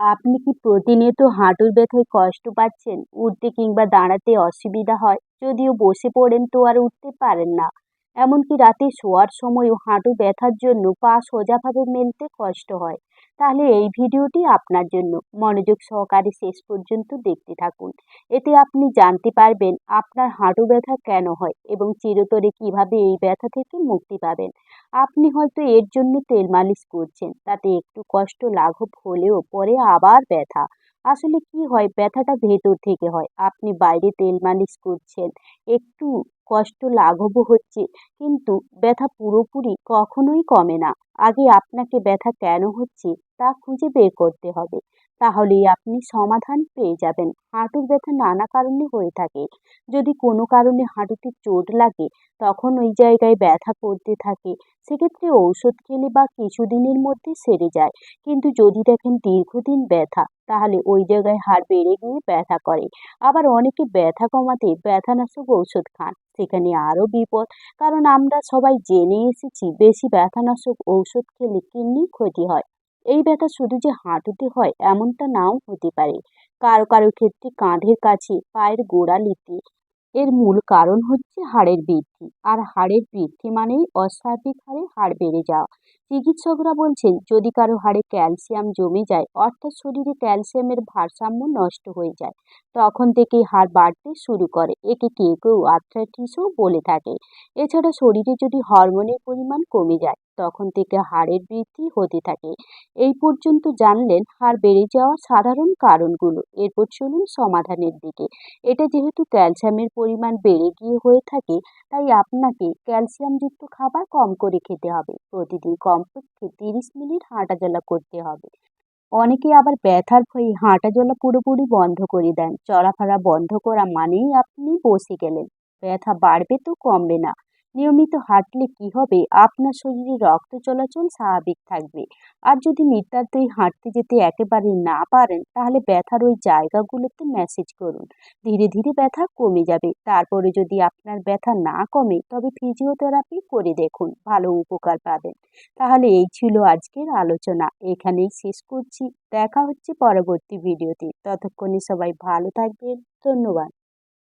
আপনি কি প্রতিনিয়ত হাঁটুর ব্যথায় কষ্ট পাচ্ছেন? উঠতে কিংবা দাঁড়াতে অসুবিধা হয়? যদিও বসে পড়েন তো আর উঠতে পারেন না। এমনকি রাতে শোয়ার সময়ও হাঁটু ব্যথার জন্য পা সোজাভাবে মেলতে কষ্ট হয়। তাহলে এই ভিডিওটি আপনার জন্য মনোযোগ সহকারে শেষ পর্যন্ত দেখতে থাকুন। এতে আপনি জানতে পারবেন আপনার হাঁটু ব্যথা কেন হয় এবং চিরতরে কীভাবে এই ব্যথা থেকে মুক্তি পাবেন। আপনি হয়তো এর জন্য তেল মালিশ করছেন, তাতে একটু কষ্ট লাঘব হলেও পরে আবার ব্যথা। আসলে কি হয়? ব্যথাটা ভেতর থেকে হয়। আপনি বাইরে তেল মালিশ করছেন, একটু কষ্ট লাঘবও হচ্ছে, কিন্তু ব্যথা পুরোপুরি কখনোই কমে না। আগে আপনাকে ব্যথা কেন হচ্ছে তা খুঁজে বের করতে হবে। তাহলেই আপনি সমাধান পেয়ে যাবেন। হাঁটুর ব্যথা নানা কারণে হয়ে থাকে। যদি কোনো কারণে হাঁটুতে চোট লাগে, তখন ওই জায়গায় ব্যথা করতে থাকে। সেক্ষেত্রে ঔষধ খেলে বা কিছুদিনের মধ্যে সেরে যায়। কিন্তু যদি দেখেন দীর্ঘদিন ব্যথা তাহলে ওই জায়গায় হাড় বেড়ে গিয়ে ব্যথা করে। আবার অনেকে ব্যথা কমাতে ব্যথানাশক ঔষধ খান। সেখানে আরও বিপদ, কারণ আমরা সবাই জেনে এসেছি বেশি ব্যথানাশক ঔষধ খেলে কিডনির ক্ষতি হয়। এই ব্যথা শুধু যে হাঁটুতে হয়, এমনটা নাও হতে পারে। কারও কারও ক্ষেত্রে কাঁধের কাছে পায়ের গোড়ালিতে এর মূল কারণ হচ্ছে হাড়ের বৃদ্ধি। আর হাড়ের বৃদ্ধি মানেই অস্বাভাবিক হারে হাড় বেড়ে যাওয়া। চিকিৎসকরা বলছেন, যদি কারও হাড়ে ক্যালসিয়াম জমে যায়, অর্থাৎ শরীরে ক্যালসিয়ামের ভারসাম্য নষ্ট হয়ে যায়, তখন থেকেই হাড় বাড়তে শুরু করে। একে কেউ কেউ আর্থ্রাইটিসও বলে থাকে। এছাড়া শরীরে যদি হরমোনের পরিমাণ কমে যায়, তখন থেকে হাড়ের বৃদ্ধি হতে থাকে। এই পর্যন্ত জানলেন হাড় বেড়ে যাওয়ার সাধারণ কারণগুলো। এরপর চলুন সমাধানের দিকে। এটা যেহেতু ক্যালসিয়ামের পরিমাণ বেড়ে গিয়ে হয়ে থাকে তাই আপনাকে ক্যালসিয়ামযুক্ত খাবার কম করে খেতে হবে। প্রতিদিন কমপক্ষে তিরিশ মিনিট হাঁটা হাঁটাচলা করতে হবে। অনেকে আবার ব্যথার ভয়ে হাঁটা চলা পুরোপুরি বন্ধ করে দেন। চলাফেরা বন্ধ করা মানেই আপনি বসে গেলেন। ব্যথা বাড়বে তো কমবে না। নিয়মিত হাঁটলে কি হবে? আপনার শরীরে রক্ত চলাচল স্বাভাবিক থাকবে। আর যদি নিতান্তই হাঁটতে যেতে একেবারে না পারেন, তাহলে ব্যথার ওই জায়গাগুলোতে মেসেজ করুন। ধীরে ধীরে ব্যথা কমে যাবে। তারপরে যদি আপনার ব্যথা না কমে, তবে ফিজিওথেরাপি করে দেখুন। ভালো উপকার পাবেন। তাহলে এই ছিল আজকের আলোচনা। এখানেই শেষ করছি। দেখা হচ্ছে পরবর্তী ভিডিওতে। ততক্ষণে সবাই ভালো থাকবেন। ধন্যবাদ।